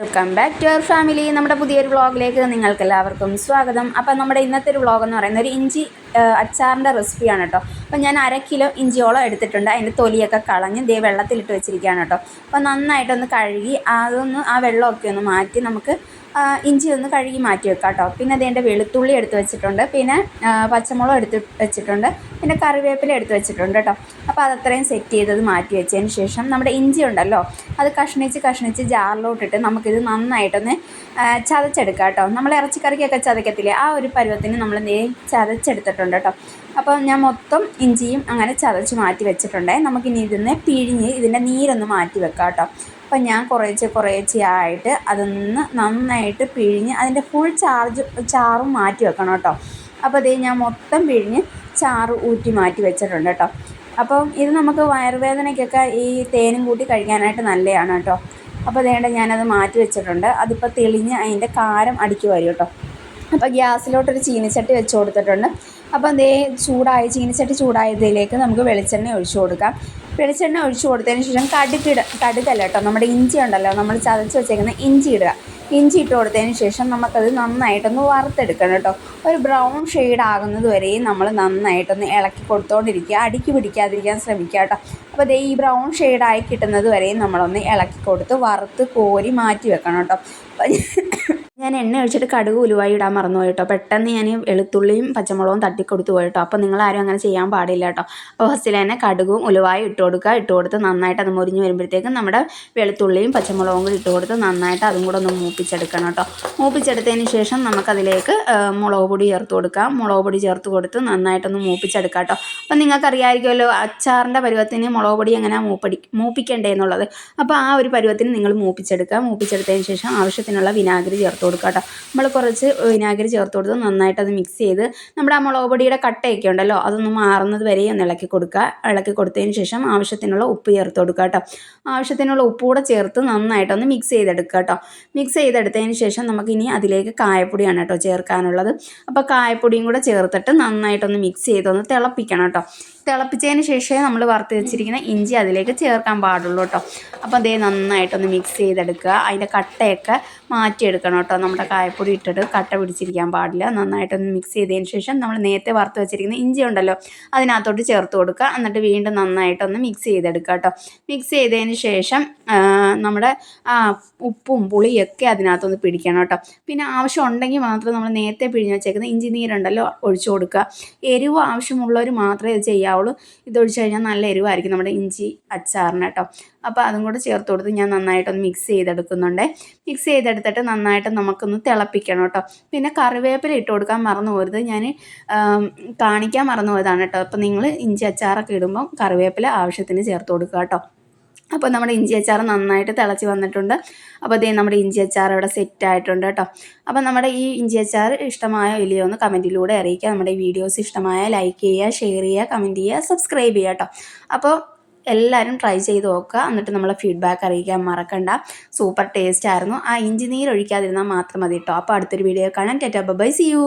Welcome back to our family നമ്മുടെ പുതിയൊരു വ്ളോഗിലേക്ക് നിങ്ങൾക്ക് എല്ലാവർക്കും സ്വാഗതം. അപ്പം നമ്മുടെ ഇന്നത്തെ ഒരു വ്ളോഗ് എന്ന് പറയുന്നത് ഒരു ഇഞ്ചി അച്ചാറിന്റെ റെസിപ്പിയാണ് കേട്ടോ. അപ്പം ഞാൻ അര കിലോ ഇഞ്ചിയോളം എടുത്തിട്ടുണ്ട്. അതിന്റെ തൊലിയൊക്കെ കളഞ്ഞ് ദേ വെള്ളത്തിലിട്ട് വെച്ചിരിക്കുകയാണ് കേട്ടോ. അപ്പം നന്നായിട്ടൊന്ന് കഴുകി അതൊന്ന് ആ വെള്ളമൊക്കെ ഒന്ന് മാറ്റി നമുക്ക് ഇഞ്ചി ഒന്ന് കഴുകി മാറ്റി വെക്കാം കേട്ടോ പിന്നെ അതിന്റെ വെളുത്തുള്ളി എടുത്ത് വെച്ചിട്ടുണ്ട്. പിന്നെ പച്ചമുളക് എടുത്ത് വെച്ചിട്ടുണ്ട്. പിന്നെ കറിവേപ്പില എടുത്ത് വെച്ചിട്ടുണ്ട് കേട്ടോ അപ്പോൾ അതത്രയും സെറ്റ് ചെയ്തത് മാറ്റി വെച്ചതിന് ശേഷം നമ്മുടെ ഇഞ്ചി ഉണ്ടല്ലോ അത് കഷ്ണിച്ച് കഷ്ണിച്ച് ജാറിലോട്ടിട്ട് നമുക്കിത് നന്നായിട്ടൊന്ന് ചതച്ചെടുക്കാം കേട്ടോ നമ്മൾ ഇറച്ചിക്കറിക്കൊക്കെ ചതക്കത്തില്ലേ ആ ഒരു പരുവത്തിന് നമ്മൾ നേ ചതച്ചെടുത്തിട്ടുണ്ട് കേട്ടോ അപ്പോൾ ഞാൻ മൊത്തം ഇഞ്ചിയും അങ്ങനെ ചതച്ച് മാറ്റി വെച്ചിട്ടുണ്ടേ. നമുക്കിനി ഇതിന്ന് പിഴിഞ്ഞ് ഇതിന്റെ നീരൊന്ന് മാറ്റി വെക്കാം കേട്ടോ അപ്പം ഞാൻ കുറേശ്ശെ കുറേശ്ശെ ആയിട്ട് അതൊന്ന് നന്നായിട്ട് പിഴിഞ്ഞ് അതിന്റെ ഫുൾ ചാർജ് ചാറ് മാറ്റി വെക്കണം കേട്ടോ. അപ്പോൾ അതേ ഞാൻ മൊത്തം പിഴിഞ്ഞ് ചാറ് ഊറ്റി മാറ്റി വെച്ചിട്ടുണ്ട് കേട്ടോ. അപ്പം ഇത് നമുക്ക് വയറുവേദനയ്ക്കൊക്കെ ഈ തേനും കൂട്ടി കഴിക്കാനായിട്ട് നല്ലതാണ് കേട്ടോ. അപ്പോൾ അതേണ്ട ഞാനത് മാറ്റി വെച്ചിട്ടുണ്ട്. അതിപ്പോൾ തെളിഞ്ഞ് അതിന്റെ കാരം അടിക്ക് വരും കേട്ടോ. അപ്പോൾ ഗ്യാസിലോട്ടൊരു ചീനിച്ചട്ടി വെച്ച് കൊടുത്തിട്ടുണ്ട്. അപ്പോൾ അതേ ചൂടായ ചീനച്ചട്ടി ചൂടായതിലേക്ക് നമുക്ക് വെളിച്ചെണ്ണ ഒഴിച്ചു കൊടുക്കാം. വെളിച്ചെണ്ണ ഒഴിച്ചു കൊടുത്തതിന് ശേഷം കടുകിട കടുകല്ല കേട്ടോ നമ്മുടെ ഇഞ്ചി ഉണ്ടല്ലോ നമ്മൾ ചതച്ച് വെച്ചേക്കുന്ന ഇഞ്ചി ഇടുക. ഇഞ്ചി ഇട്ട് കൊടുത്തതിന് ശേഷം നമുക്കത് നന്നായിട്ടൊന്ന് വറുത്തെടുക്കണം കേട്ടോ. ഒരു ബ്രൗൺ ഷെയ്ഡ് ആകുന്നത് വരെയും നമ്മൾ നന്നായിട്ടൊന്ന് ഇളക്കി കൊടുത്തോണ്ടിരിക്കുക. അടിക്ക് പിടിക്കാതിരിക്കാൻ ശ്രമിക്കുക കേട്ടോ. അപ്പോൾ ദേ ഈ ബ്രൗൺ ഷെയ്ഡായി കിട്ടുന്നത് വരെയും നമ്മളൊന്ന് ഇളക്കി കൊടുത്ത് വറുത്ത് കോരി മാറ്റി വെക്കണം കേട്ടോ. ഞാൻ എണ്ണ ഒഴിച്ചിട്ട് കടുക് ഉലുവായി ഇടാൻ മറന്നുപോയി കേട്ടോ. പെട്ടെന്ന് ഞാൻ വെളുത്തുള്ളിയും പച്ചമുളകും തട്ടിക്കൊടുത്തു പോയി കേട്ടോ. അപ്പോൾ നിങ്ങളാരും അങ്ങനെ ചെയ്യാൻ പാടില്ല കേട്ടോ. അപ്പോൾ ഫസ്റ്റിൽ തന്നെ കടുകും ഉലുവായും ഇട്ട് കൊടുക്കുക. ഇട്ട് കൊടുത്ത് നന്നായിട്ട് അത് മുരിഞ്ഞ് വരുമ്പോഴത്തേക്കും നമ്മുടെ വെളുത്തുള്ളിയും പച്ചമുളകും കൂടി ഇട്ട് കൊടുത്ത് നന്നായിട്ട് അതും കൂടെ ഒന്ന് മൂപ്പിച്ചെടുക്കണം കേട്ടോ. മൂപ്പിച്ചെടുത്തതിന് ശേഷം നമുക്കതിലേക്ക് മുളക് പൊടി ചേർത്ത് കൊടുക്കാം. മുളക് പൊടി ചേർത്ത് കൊടുത്ത് നന്നായിട്ടൊന്ന് മൂപ്പിച്ചെടുക്കാം കേട്ടോ. അപ്പം നിങ്ങൾക്കറിയാമായിരിക്കുമല്ലോ അച്ചാറിന്റെ പരുവത്തിന് മുളക് പൊടി എങ്ങനെ മൂപ്പടി മൂപ്പിക്കണ്ടേ എന്നുള്ളത്. അപ്പോൾ ആ ഒരു പരുവത്തിന് നിങ്ങൾ മൂപ്പിച്ചെടുക്കുക. മൂപ്പിച്ചെടുത്തതിന് ശേഷം ആവശ്യത്തിനുള്ള വിനാഗിരി ചേർത്ത് കൊടുക്കുക കേട്ടോ. നമ്മൾ കുറച്ച് വിനാഗിരി ചേർത്ത് കൊടുത്ത് നന്നായിട്ട് അത് മിക്സ് ചെയ്ത് നമ്മുടെ ആ മുളക് പൊടിയുടെ കട്ടയൊക്കെ ഉണ്ടല്ലോ അതൊന്ന് മാറുന്നത് വരെ ഒന്ന് ഇളക്കി കൊടുക്കുക. ഇളക്കി കൊടുത്തതിന് ശേഷം ആവശ്യത്തിനുള്ള ഉപ്പ് ചേർത്ത് കൊടുക്കുക കേട്ടോ. ആവശ്യത്തിനുള്ള ഉപ്പ് കൂടെ ചേർത്ത് നന്നായിട്ടൊന്ന് മിക്സ് ചെയ്തെടുക്കുക കേട്ടോ. മിക്സ് ചെയ്തെടുത്തതിന് ശേഷം നമുക്കിനി അതിലേക്ക് കായപ്പൊടിയാണ് കേട്ടോ ചേർക്കാനുള്ളത്. അപ്പോൾ കായപ്പൊടിയും കൂടെ ചേർത്തിട്ട് നന്നായിട്ടൊന്ന് മിക്സ് ചെയ്തൊന്ന് തിളപ്പിക്കണം കേട്ടോ. തിളപ്പിച്ചതിന് ശേഷമേ നമ്മൾ വറുത്ത് വെച്ചിരിക്കുന്ന ഇഞ്ചി അതിലേക്ക് ചേർക്കാൻ പാടുള്ളൂ കേട്ടോ. അപ്പോൾ അതേ നന്നായിട്ടൊന്ന് മിക്സ് ചെയ്തെടുക്കുക. അതിന്റെ കട്ടയൊക്കെ മാറ്റിയെടുക്കണം കേട്ടോ. നമ്മുടെ കായപ്പൊടി ഇട്ടിട്ട് കട്ട പിടിച്ചിരിക്കാൻ പാടില്ല. നന്നായിട്ടൊന്ന് മിക്സ് ചെയ്തതിന് ശേഷം നമ്മൾ നേരത്തെ വറുത്ത് വെച്ചിരിക്കുന്ന ഇഞ്ചി ഉണ്ടല്ലോ അതിനകത്തോട്ട് ചേർത്ത് കൊടുക്കുക. എന്നിട്ട് വീണ്ടും നന്നായിട്ടൊന്ന് മിക്സ് ചെയ്തെടുക്കുക കേട്ടോ. മിക്സ് ചെയ്തതിന് ശേഷം നമ്മുടെ ഉപ്പും പുളിയൊക്കെ അതിനകത്തൊന്ന് പിടിക്കണം കേട്ടോ. പിന്നെ ആവശ്യം ഉണ്ടെങ്കിൽ മാത്രം നമ്മൾ നേരത്തെ പിഴിഞ്ഞ് വെച്ചേക്കുന്ന ഇഞ്ചി നീരുണ്ടല്ലോ ഒഴിച്ചു കൊടുക്കുക. എരിവ് ആവശ്യമുള്ളവർ മാത്രമേ ഇത് ചെയ്യാവുള്ളൂ. ഇത് ഒഴിച്ച് കഴിഞ്ഞാൽ നല്ല എരിവായിരിക്കും നമ്മുടെ ഇഞ്ചി അച്ചാറിന് കേട്ടോ. അപ്പോൾ അതും കൂടെ ചേർത്ത് കൊടുത്ത് ഞാൻ നന്നായിട്ടൊന്ന് മിക്സ് ചെയ്തെടുക്കുന്നുണ്ട്. മിക്സ് ചെയ്തെടുത്തിട്ട് നന്നായിട്ട് നമുക്കൊന്ന് തിളപ്പിക്കണം കേട്ടോ. പിന്നെ കറിവേപ്പില ഇട്ട് കൊടുക്കാൻ മറന്നു പോരുത് ഞാൻ കാണിക്കാൻ മറന്നു പോയതാണ് കേട്ടോ. അപ്പോൾ നിങ്ങൾ ഇഞ്ചി അച്ചാറൊക്കെ ഇടുമ്പം കറിവേപ്പില ആവശ്യത്തിന് ചേർത്ത് കൊടുക്കുക കേട്ടോ. അപ്പോൾ നമ്മുടെ ഇഞ്ചി അച്ചാർ നന്നായിട്ട് തിളച്ച് വന്നിട്ടുണ്ട്. അപ്പോൾ അതേ നമ്മുടെ ഇഞ്ചി അച്ചാർ ഇവിടെ സെറ്റ് ആയിട്ടുണ്ട് കേട്ടോ. അപ്പോൾ നമ്മുടെ ഈ ഇഞ്ചി അച്ചാർ ഇഷ്ടമായോ ഇല്ലയോ എന്ന് കമന്റിലൂടെ അറിയിക്കുക. നമ്മുടെ വീഡിയോസ് ഇഷ്ടമായ ലൈക്ക് ചെയ്യുക ഷെയർ ചെയ്യുക കമന്റ് ചെയ്യുക സബ്സ്ക്രൈബ് ചെയ്യുക കേട്ടോ. അപ്പോൾ എല്ലാവരും ട്രൈ ചെയ്ത് നോക്കുക. എന്നിട്ട് നമ്മളെ ഫീഡ്ബാക്ക് അറിയിക്കാൻ മറക്കണ്ട. സൂപ്പർ ടേസ്റ്റ് ആയിരുന്നു. ആ ഇഞ്ചി നീര് ഒഴിക്കാതിരുന്നാൽ മാത്രം മതി കേട്ടോ. അപ്പോൾ അടുത്തൊരു വീഡിയോ കാണാൻ ടെറ്റാ ബൈ സി യു